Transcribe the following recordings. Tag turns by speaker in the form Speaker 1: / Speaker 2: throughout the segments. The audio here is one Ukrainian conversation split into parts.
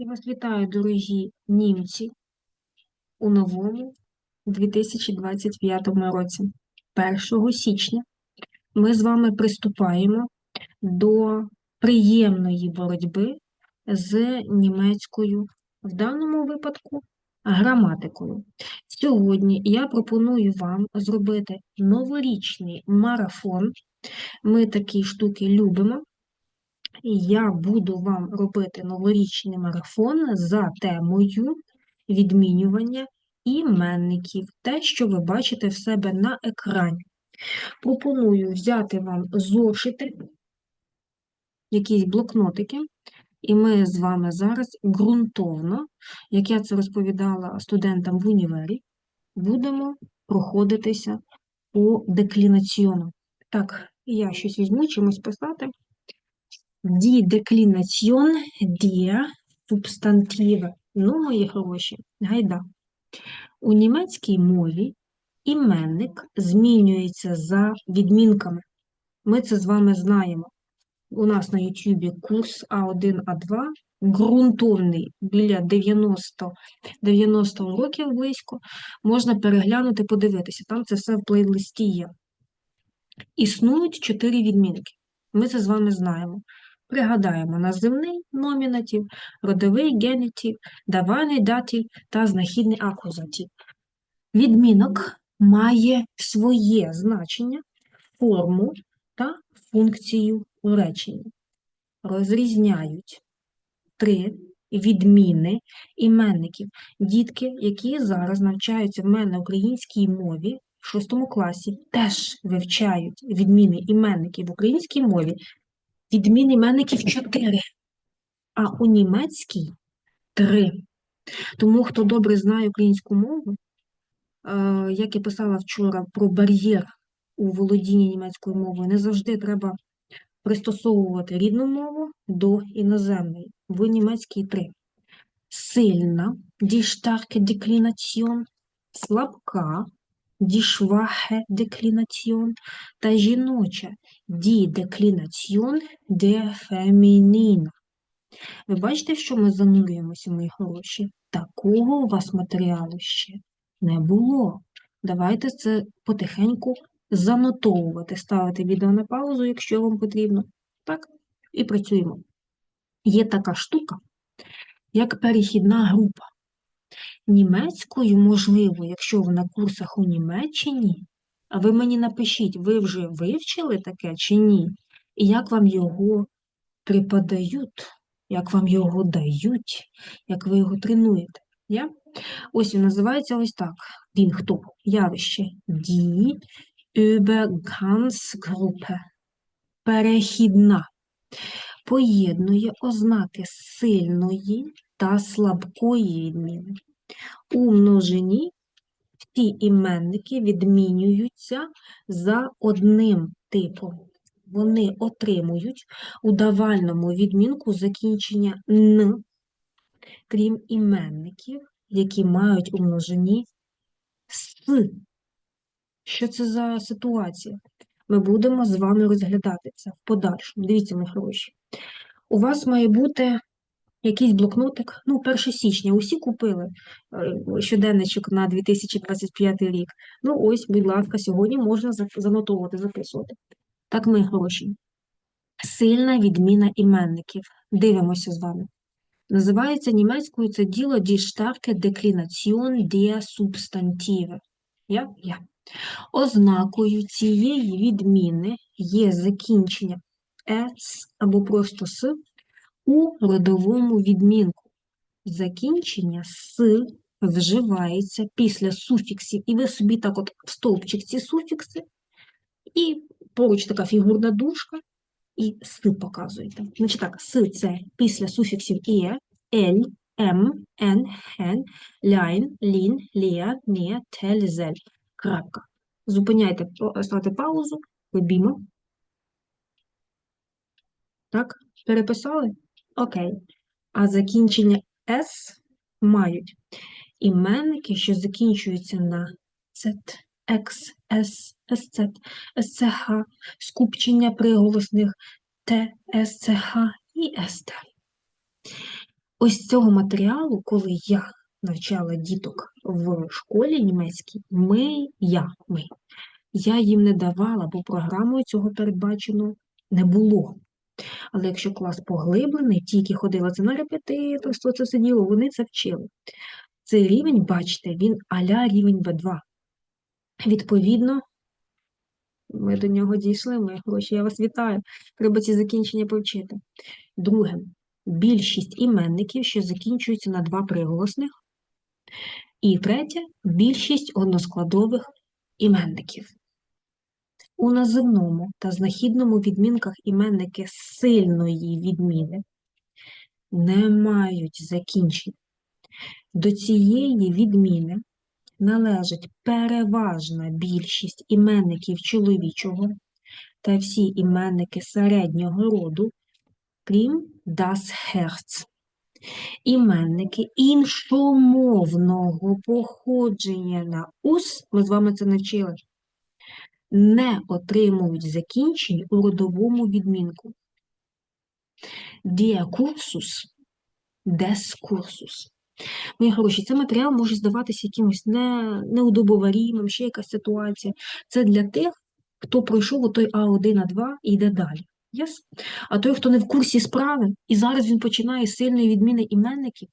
Speaker 1: Я вас вітаю, дорогі німці, у новому 2025 році. 1 січня ми з вами приступаємо до приємної боротьби з німецькою, в даному випадку, граматикою. Сьогодні я пропоную вам зробити новорічний марафон. Ми такі штуки любимо. Я буду вам робити новорічний марафон за темою відмінювання іменників, те, що ви бачите в себе на екрані. Пропоную взяти вам зошити, якісь блокнотики, і ми з вами зараз ґрунтовно, як я це розповідала студентам в універі, будемо проходитися по деклінаціону. Так, я щось візьму, чимось писати. Die Deklination der Substantive. Ну, мої хороші, гайда. У німецькій мові іменник змінюється за відмінками. Ми це з вами знаємо. У нас на Ютубі курс А1, А2, ґрунтовний біля 90 90 уроків близько. Можна переглянути, подивитися. Там це все в плейлисті є. Існують чотири відмінки. Ми це з вами знаємо. Пригадаємо називний номінатив, родовий генетив, давальний датив та знахідний акузатив. Відмінок має своє значення, форму та функцію у реченні. Розрізняють три відміни іменників. Дітки, які зараз навчаються в мене українській мові, в шостому класі теж вивчають відміни іменників в українській мові Відмін іменників 4, а у німецькій 3. Тому, хто добре знає українську мову, е, як я писала вчора про бар'єр у володінні німецькою мовою, не завжди треба пристосовувати рідну мову до іноземної. В німецькій 3. Сильна, die starke Deklination, слабка, schwache Deklination та жіноча die Deklination der Feminina. Ви бачите, що ми занурюємося, мої хороші? Такого у вас матеріалу ще не було. Давайте це потихеньку занотовувати, ставити відео на паузу, якщо вам потрібно. Так, і працюємо. Є така штука, як перехідна група. Німецькою, можливо, якщо ви на курсах у Німеччині, а ви мені напишіть, ви вже вивчили таке чи ні? І як вам його припадають, як вам його дають, як ви його тренуєте? Я? Ось він називається ось так. Він хто? Явище. Die Übergangsgruppe. Перехідна. Поєднує ознаки сильної та слабкої відміни. У множині всі іменники відмінюються за одним типом. Вони отримують у давальному відмінку закінчення Н, крім іменників, які мають у множині С. Що це за ситуація? Ми будемо з вами розглядати це в подальшому. Дивіться, мої хороші. У вас має бути якийсь блокнотик. Ну, 1 січня усі купили е, щоденничок на 2025 рік. Ну, ось, будь ласка, сьогодні можна занотовувати, записувати. Так, ми гроші. Сильна відміна іменників. Дивимося з вами. Називається німецькою це діло die starke Deklination der. Я? Я. Ознакою цієї відміни є закінчення «с» або просто «с» у родовому відмінку. Закінчення «с» вживається після суфіксів, і ви собі так от в стовпчик ці суфікси, і поруч така фігурна дужка, і «с» показуєте. Значить так, «с» – це після суфіксів «е», «ель», «м», «н», «хен», «ляйн», «лін», «лія», «не», «тель», «зель». Крапка. Зупиняйте, ставте паузу, вибімо. Так, переписали? Окей. А закінчення С мають іменники, що закінчуються на Z, X, S, SZ, SCH, скупчення приголосних Т, SCH і СТ. ось цього матеріалу, коли я навчала діток в школі німецькій, ми, я, ми, я їм не давала, бо програмою цього передбачено не було. Але якщо клас поглиблений, ті, які ходили це на репетиторство, це сиділо, вони це вчили. Цей рівень, бачите, він аля рівень Б2. Відповідно, ми до нього дійшли, мої гроші. Я вас вітаю. Треба ці закінчення повчити. Друге, більшість іменників, що закінчуються на два приголосних. І третє більшість односкладових іменників. У називному та знахідному відмінках іменники сильної відміни не мають закінчень. До цієї відміни належить переважна більшість іменників чоловічого та всі іменники середнього роду, крім das Herz. Іменники іншомовного походження на ус, ми з вами це навчили, не отримують закінчень у родовому відмінку. Des Kursus. Мої хороші, цей матеріал може здаватися якимось не, неудобоварімим, ще якась ситуація. Це для тих, хто пройшов отой А1, А2 і йде далі. Yes? А той, хто не в курсі справи, і зараз він починає з сильної відміни іменників,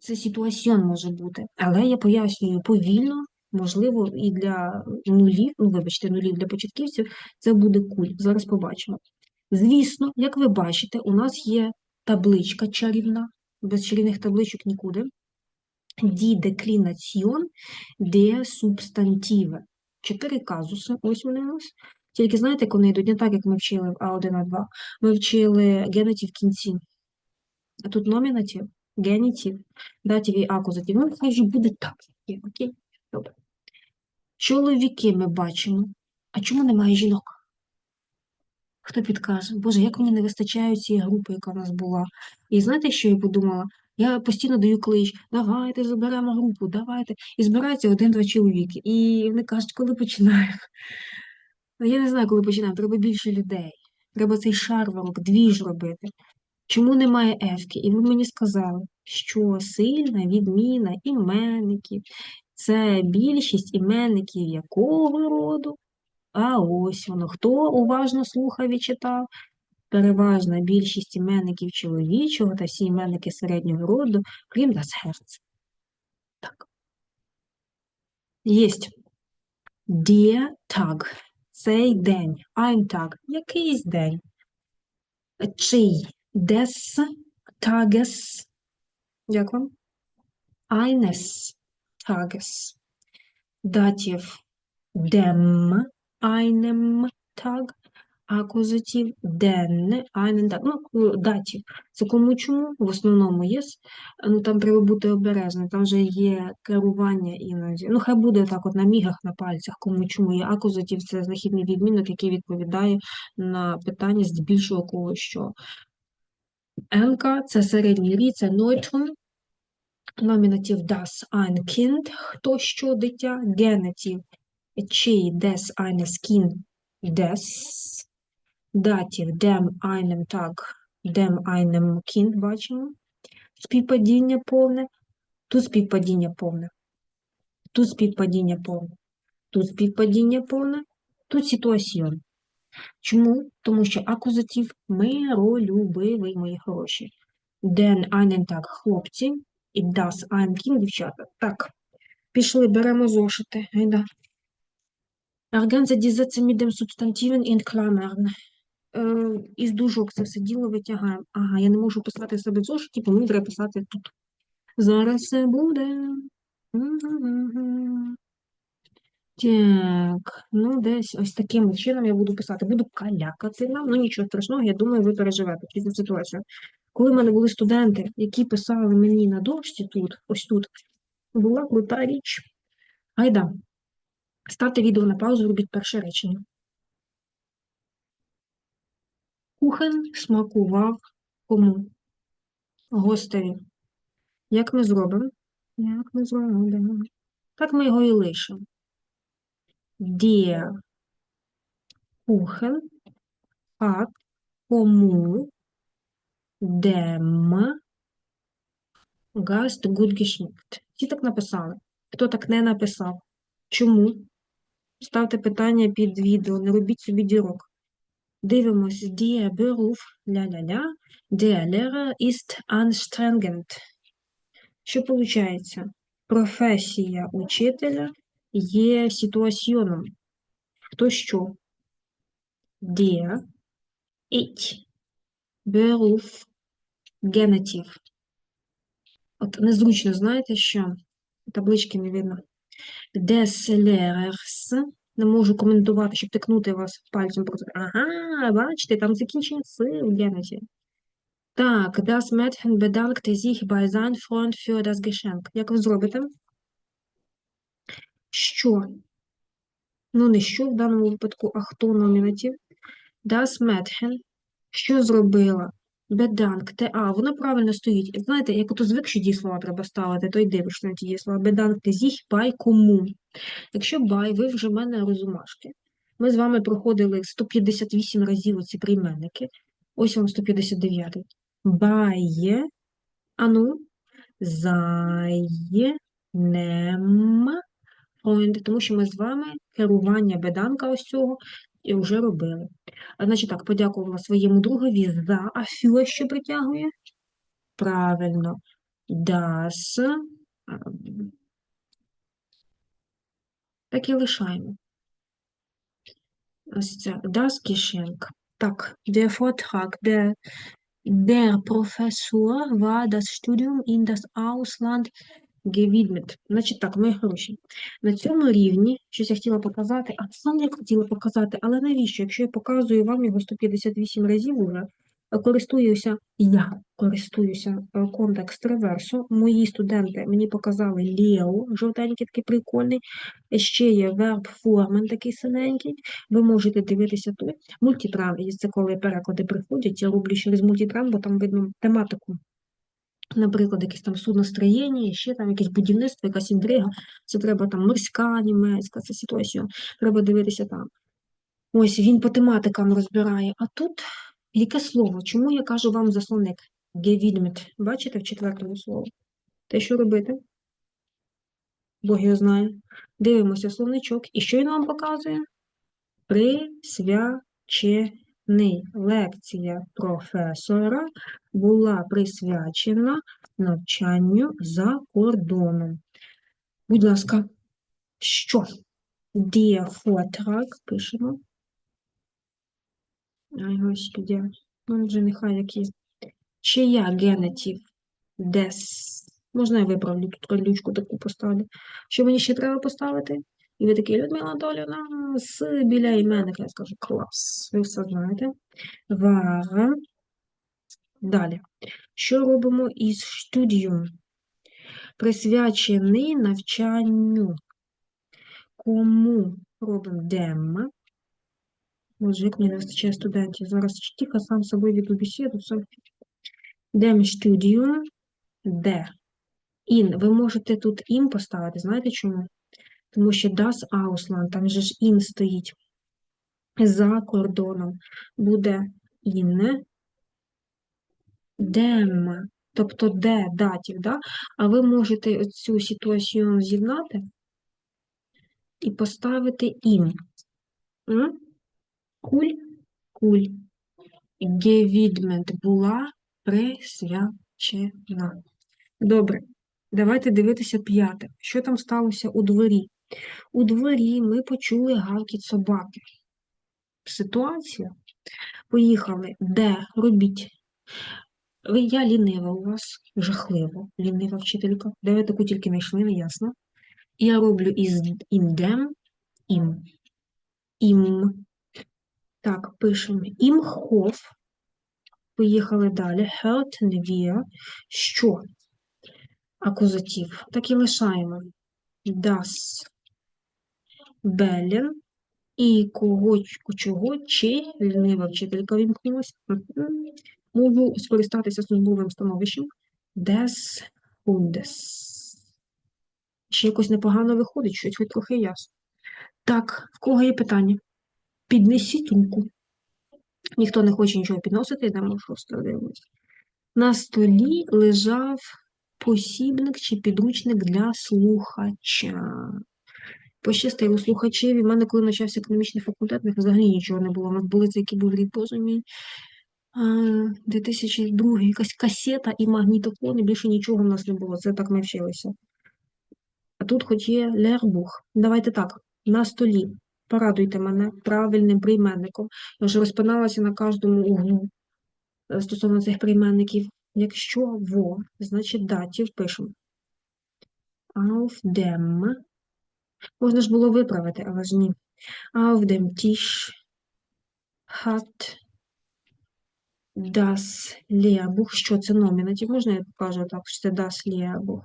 Speaker 1: це ситуаціон може бути. Але я пояснюю повільно, можливо, і для нулів, ну, вибачте, нулів для початківців, це буде куль. Зараз побачимо. Звісно, як ви бачите, у нас є табличка чарівна, без чарівних табличок нікуди. Die Deklination der Substantive. Чотири казуси, ось вони у нас. Тільки знаєте, як вони йдуть не так, як ми вчили в А1, А2. Ми вчили генетів в кінці. А тут номінатив, генетив, датів і акузатив. Ну, хай же буде так. Окей? Чоловіки ми бачимо. А чому немає жінок? Хто підкаже? Боже, як мені не вистачає цієї групи, яка в нас була. І знаєте, що я подумала? Я постійно даю клич, давайте заберемо групу, давайте. І збираються один-два чоловіки. І вони кажуть, коли починаємо. Ну, я не знаю, коли починаємо, треба більше людей. Треба цей шарварок, двіж робити. Чому немає ефки? І ви мені сказали, що сильна відміна іменників це більшість іменників якого роду? А ось воно. Хто уважно слухав і читав? Переважна більшість іменників чоловічого та всі іменники середнього роду, крім das Herz. Так. Єсть. Der Tag. Цей день. Ein Tag. Якийсь день. Чий? Des Tages. Як вам? Eines Tages. Датів dem einem Tag. Акузатив den, einen Tag. Ну, датів. Це кому чому? В основному є. Ну, там треба бути обережним. Там вже є керування іноді. Ну, хай буде так от на мігах, на пальцях, кому чому є акузатив, це знахідний відмінок, який відповідає на питання здебільшого кого що. Енка це середній рід, це нойтрон. Номінатив das ein Kind, хто що дитя, генетив чий des eines Kind? Des, датів dem einem Tag, dem einem Kind, бачимо, співпадіння повне, тут співпадіння повне, тут співпадіння повне, тут співпадіння повне, тут ситуаціон. Чому? Тому що акузатив миролюбивий, мої хороші. Den einen Tag. Хлопці і das ein Kind дівчата. Так, пішли, беремо зошити. Гайда. Mit dem Substantiven in Klammern. Е, із дужок це все діло витягаємо. Ага, я не можу писати себе в зошиті, тому треба писати тут. Зараз це буде. Так, ну десь ось таким чином я буду писати. Буду калякати нам, ну нічого страшного, я думаю, ви переживете цю ситуацію. Коли в мене були студенти, які писали мені на дошці тут, ось тут, була крута річ. Айда. Ставте відео на паузу, робіть перше речення. Кухен смакував кому? Гостеві. Як ми зробимо? Як ми зробимо? Так ми його і лишимо. Der Kuchen hat кому dem Gast gut geschmeckt. Всі так написали. Хто так не написав? Чому? Ставте питання під відео, не робіть собі дірок. Дивимось. Der Beruf, ля-ля-ля, der Lehrer ist anstrengend. Що виходить? Професія учителя є ситуаціоном. Хто що? Der, ich, Beruf, генетив. От незручно, знаєте, що таблички не видно. Des Не можу коментувати, щоб тикнути вас пальцем. Ага, бачите, там закінчення сил в генеті. Так, das Mädchen bedankte sich bei seinem Freund für das Geschenk. Як ви зробите? Що? Ну, не що в даному випадку, а хто номінатив? Das Mädchen. Що зробила? Bedankte. А, воно правильно стоїть. Знаєте, як ото звик, що дієслова треба ставити, то й дивишся на ті дієслова. Bedankte sich bei кому. Якщо by, ви вже в мене розумашки. Ми з вами проходили 158 разів оці прийменники. Ось вам 159. By, ану, зайнем, Freund, тому що ми з вами керування беданка ось цього і вже робили. Значить так, подякувала своєму другові за а що притягує. Правильно. Das. Так і лишаємо. Ось це das Geschenk. Так, der Vortrag, der, der Professor war das Studium in das Ausland gewidmet. Значить так, мої хороші. На цьому рівні, щось я хотіла показати, а сам я хотіла показати, але навіщо? Якщо я показую вам його 158 разів уже, користуюся, я користуюся е, контекст реверсу. Мої студенти мені показали Лео, жовтенький такий прикольний. Ще є верб формен такий синенький. Ви можете дивитися тут. Мультитран, це коли переклади приходять, я роблю через мультитран, бо там видно тематику. Наприклад, якесь там судностроєння, ще там якесь будівництво, якась інтрига. Це треба там морська, німецька, це ситуація. Треба дивитися там. Ось він по тематикам розбирає. А тут яке слово? Чому я кажу вам заслонник? Gewidmet. Бачите в четвертому слові? Те, що робити? Бог його знає. Дивимося словничок. І що він вам показує? Присвячений. Лекція професора була присвячена навчанню за кордоном. Будь ласка, що? Der Vortrag пишемо. Ай, господи, ну вже нехай які. Чия генетив? Des. Можна я виправлю тут карлючку таку поставлю. Що мені ще треба поставити? І ви такі, Людмила Анатоліївна, з біля іменника. Я скажу, клас. Ви все знаєте. Вара. Далі. Що робимо із студіум? Присвячений навчанню. Кому робимо дем? Боже, як мені не вистачає студентів. Зараз тихо сам собою веду бесіду. Дем студіум. Де? Ін. Ви можете тут ім поставити. Знаєте чому? Тому що das Ausland, там же ж ін стоїть за кордоном. Буде ін. Дем. Тобто де датів, да? А ви можете цю ситуацію з'єднати і поставити ім. Куль, куль. Gewidmet була присвячена. Добре, давайте дивитися п'яте. Що там сталося у дворі? У дворі ми почули гавкіт собаки. Ситуація. Поїхали. Де? Робіть. Я лінива у вас, жахливо, лінива вчителька. Де ви таку тільки знайшли, не ясно. Я роблю із індем, ім. Ім. Так, пишемо імхоф. Поїхали далі. Hörten wir. Що? Акузатив. Так і лишаємо. Das Bellen. І кого, чого, чи лінива вчителька вімкнулася. Можу скористатися службовим становищем. Des Hundes. Ще якось непогано виходить, щось хоч трохи ясно. Так, в кого є питання? Піднесіть руку. Ніхто не хоче нічого підносити, йдемо шосте дивимось. На столі лежав посібник чи підручник для слухача. Пощастило слухачеві. У мене, коли почався економічний факультет, в них взагалі нічого не було. У нас були це, поза мій. А, 2002 якась касета і магнітофон, і більше нічого в нас не було. Це так ми вчилися. А тут хоч є лербух. Давайте так, на столі. Порадуйте мене правильним прийменником. Я вже розпиналася на кожному углу е, стосовно цих прийменників. Якщо во, значить датів пишемо. Auf dem. Можна ж було виправити, але ж ні. Auf dem Tisch hat das Lehrbuch. Що це номінатив? Можна я покажу так, що це das Lehrbuch.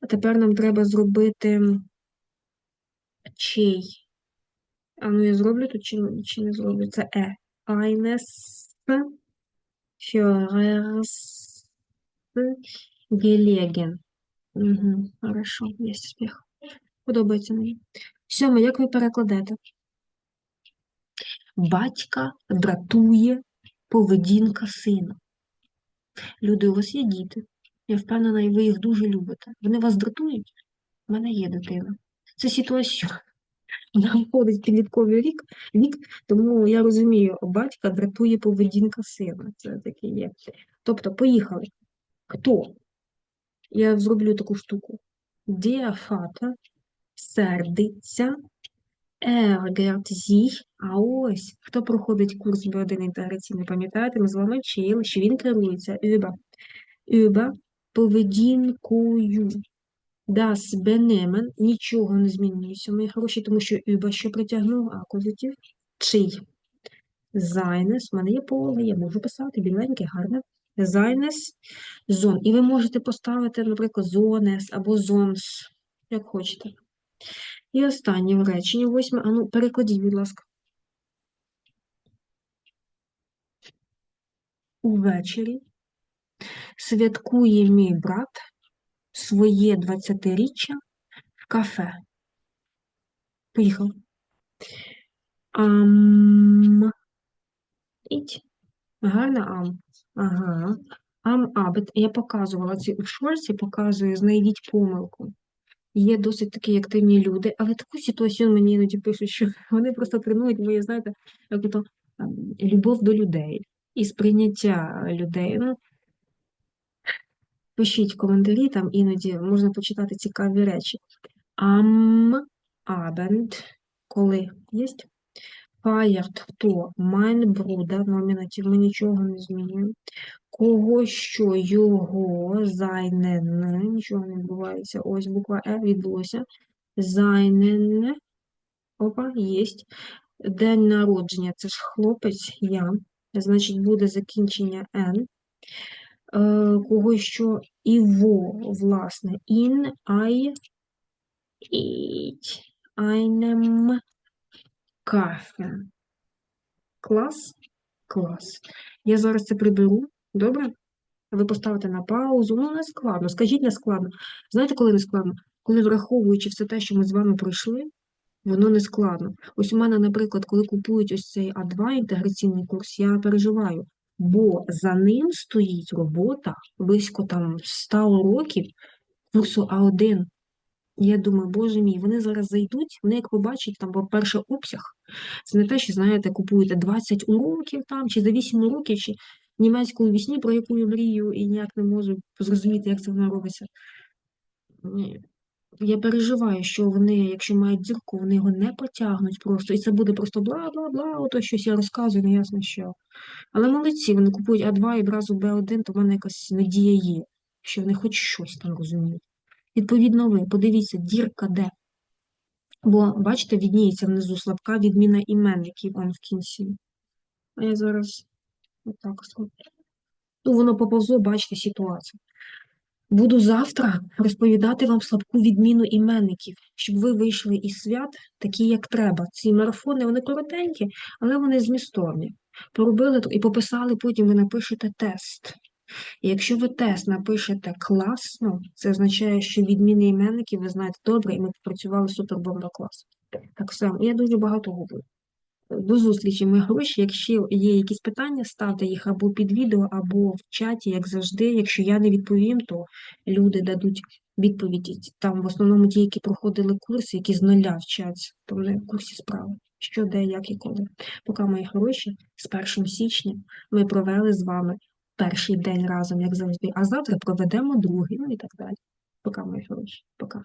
Speaker 1: А тепер нам треба зробити чий. А ну я зроблю тут чи, чи не зроблю? Це е. Eines Führers gelegen. Угу, хорошо, є успіх. Подобається мені. Сьоме, як ви перекладете? Батька дратує поведінка сина. Люди, у вас є діти. Я впевнена, і ви їх дуже любите. Вони вас дратують? У мене є дитина. Це ситуація. Вона входить підлітковий вік, вік, тому я розумію, батька дратує поведінка сина. Це таке є. Тобто, поїхали. Хто? Я зроблю таку штуку. Vater сердиться, ärgert sich, а ось хто проходить курс Б1 інтеграційний, пам'ятаєте, ми з вами вчили, що він керується über. Über поведінкою. Das Benehmen нічого не змінюється, мої хороші, тому що über що притягнув акузатив. Чий? Seines, в мене є поле, я можу писати, біленьке, гарне. Seines, зон. І ви можете поставити, наприклад, zones або zones, як хочете. І останнє в реченні, восьме. А ну, перекладіть, будь ласка. Увечері святкує мій брат своє 20-річчя в кафе. Поїхав. Ам. Іть. Гарна ам. Ага. Ам абет. Я показувала ці у шорсі, показую, знайдіть помилку. Є досить такі активні люди, але таку ситуацію мені іноді пишуть, що вони просто тренують моє, знаєте, як ото ем, любов до людей і сприйняття людей. Ну, пишіть коментарі, там іноді можна почитати цікаві речі. Am Abend, коли є? Feiert хто? Mein Bruder, номінатив, ми нічого не змінюємо. Кого що його, seinen, нічого не відбувається. Ось буква Е відбулося. Seinen, опа, єсть. День народження, це ж хлопець, я. Значить, буде закінчення N. Е, Кого що іво, власне, in, I, it, einem Kaffee. Клас? Клас. Я зараз це приберу. Добре? Ви поставите на паузу. Ну, не складно. Скажіть, не складно. Знаєте, коли не складно? Коли враховуючи все те, що ми з вами пройшли, воно не складно. Ось у мене, наприклад, коли купують ось цей А2 інтеграційний курс, я переживаю, бо за ним стоїть робота близько там 100 уроків курсу А1. Я думаю, боже мій, вони зараз зайдуть, вони як побачать, там, по-перше, обсяг. Це не те, що, знаєте, купуєте 20 уроків там, чи за 8 уроків, чи німецьку вісні, про яку я мрію, і ніяк не можу зрозуміти, як це воно робиться. Я переживаю, що вони, якщо мають дірку, вони його не потягнуть просто. І це буде просто бла-бла-бла, ото щось я розказую, не ясно що. Але молодці, вони купують А2 і одразу Б1, то в мене якась надія є, що вони хоч щось там розуміють. Відповідно, ви подивіться, дірка де. Бо, бачите, відніється внизу слабка відміна іменників он в кінці. А я зараз отак скажу. Ну, воно поповзло, бачите, ситуацію. Буду завтра розповідати вам слабку відміну іменників, щоб ви вийшли із свят такі, як треба. Ці марафони, вони коротенькі, але вони змістовні. Поробили і пописали, потім ви напишете тест. І якщо ви тест напишете класно, це означає, що відміни іменників ви знаєте добре, і ми попрацювали супербомба клас. Так само, я дуже багато говорю. До зустрічі, мої хороші. Якщо є якісь питання, ставте їх або під відео, або в чаті, як завжди. Якщо я не відповім, то люди дадуть відповіді. Там в основному ті, які проходили курси, які з нуля вчаться, то вони в курсі справи. Що, де, як і коли. Поки мої хороші, з 1 січня ми провели з вами перший день разом, як завжди, а завтра проведемо другий, ну і так далі. Пока, мої хороші. Пока.